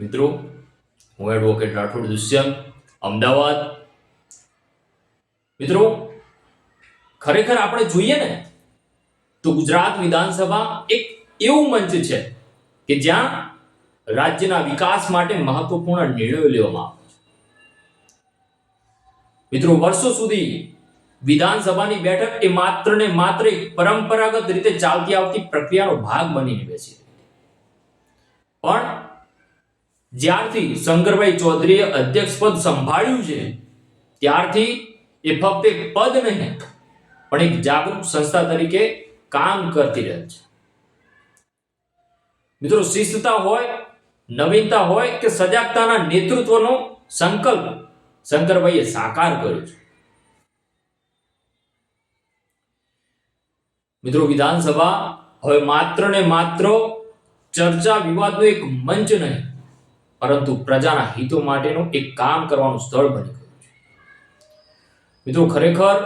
મિત્રો, હું એડવોકેટ રાઠોડ દુષ્યંત, અમદાવાદ. મિત્રો, ખરેખર આપણે જોઈએ ને, તો ગુજરાત વિધાનસભા એક એવું મંચ છે કે જ્યાં રાજ્યના વિકાસ માટે મહત્વપૂર્ણ નિર્ણયો લેવામાં આવે છે. મિત્રો, વર્ષો સુધી વિધાનસભાની બેઠક એ માત્ર ને માત્ર પરંપરાગત રીતે ચાલતી આવતી પ્રક્રિયાનો ભાગ બની બેસી છે પણ જ્યારથી શંકરભાઈ ચૌધરીએ અધ્યક્ષ પદ સંભાળ્યું છે, ત્યારથી એ ફક્ત એક પદ નહીં, પણ એક જાગૃત સંસ્થા તરીકે કામ કરતી રહે છે. મિત્રો, શિસ્તતા હોય, નવીનતા હોય કે સજાગતાના નેતૃત્વનો સંકલ્પ શંકરભાઈએ સાકાર કર્યો છે. મિત્રો, વિધાનસભા હવે માત્ર ને માત્ર ચર્ચા વિવાદનો એક મંચ નહીં પરંતુ પ્રજાના હિતો માટેનું એક કામ કરવાનું સ્થળ બની ગયું છે. મિત્રો, ખરેખર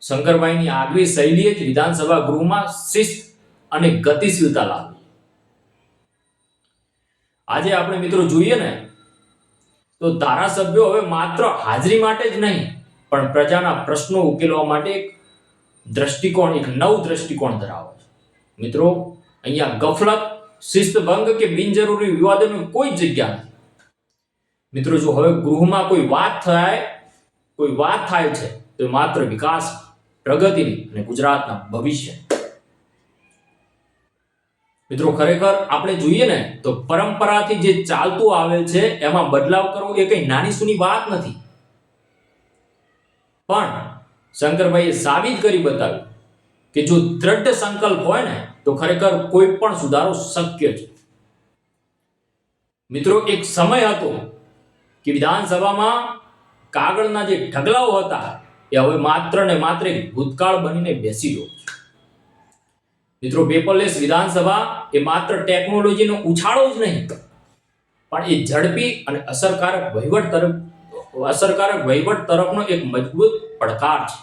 શંકરભાઈની આગવી શૈલીએ જ વિધાનસભા ગૃહમાં શિસ્ત અને ગતિશીલતા લાવી. આજે આપણે મિત્રો જોઈએ ને, તો ધારાસભ્યો હવે માત્ર હાજરી માટે જ નહીં, પણ પ્રજાના પ્રશ્નો ઉકેલવા માટે એક દ્રષ્ટિકોણ, એક નવ દ્રષ્ટિકોણ ધરાવે છે. મિત્રો, અહીંયા ગફલત, શિસ્તભંગ કે બિનજરૂરી વિવાદોની કોઈ જગ્યા નથી. મિત્રો, જો હવે ગૃહમાં કોઈ વાત થાય, કોઈ વાત થાય છે, તો માત્ર વિકાસ, પ્રગતિની અને ગુજરાતના ભવિષ્ય. મિત્રો, ખરેખર આપણે જોઈએ ને, તો પરંપરાથી જે ચાલતું આવે છે, એમાં બદલાવ કરવો એ કઈ નાની સુની વાત નથી. પણ શંકરભાઈએ સાબિત કરી બતાવ્યું કે જો દ્રઢ સંકલ્પ હોય ને, તો ખરેખર કોઈ પણ સુધારો શક્ય છે. મિત્રો, એક સમય હતો કે વિધાનસભામાં કાગળના જે ઢગલાઓ હતા, એ હવે માત્ર ને માત્ર ભૂતકાળ બનીને બેસી ગયો મિત્રો પેપરલેસ વિધાનસભા એ માત્ર ટેકનોલોજીનો ઉછાળો જ નહીં, પણ એ ઝડપી અને અસરકારક વહીવટ તરફ, અસરકારક વહીવટ તરફનો એક મજબૂત પડકાર છે.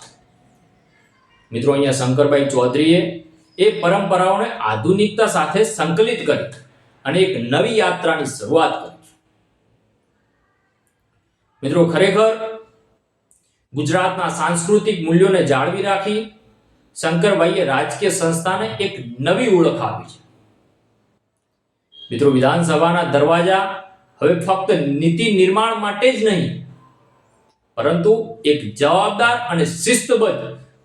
મિત્રો, અહીંયા શંકરભાઈ ચૌધરીએ એ પરંપરાઓને આધુનિકતા સાથે સંકલિત કરી અને એક નવી યાત્રાની શરૂઆત કરી. મિત્રો ખરેખર ગુજરાતના સાંસ્કૃતિક મૂલ્યોને જાળવી રાખી શંકરભાઈએ રાજકીય સંસ્થાને એક નવી ઓળખ આપી છે મિત્રો વિધાનસભાના દરવાજા હવે ફક્ત નીતિ નિર્માણ માટે જ નહીં, પરંતુ એક જવાબદાર અને શિસ્તબદ્ધ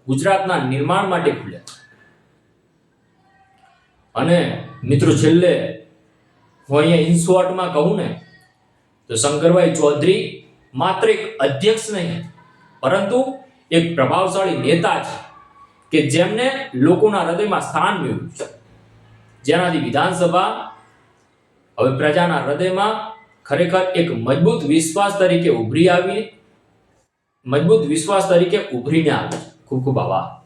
ગુજરાતના નિર્માણ માટે ખુલ્યા. અને મિત્રો છેલ્લે હું અહીંયા ઇન્સોર્ટમાં કહું ને, તો શંકરભાઈ ચૌધરી માત્ર એક અધ્યક્ષ નહીં, પરંતુ એક પ્રભાવશાળી નેતા છે કે જેમને લોકોના હૃદયમાં સ્થાન મેળવ્યું છે. જેનાથી વિધાનસભા હવે પ્રજાના હૃદયમાં ખરેખર એક મજબૂત વિશ્વાસ તરીકે ઉભરી આવી, મજબૂત વિશ્વાસ તરીકે ઉભરીને આવી ખૂબ ખૂબ આભાર.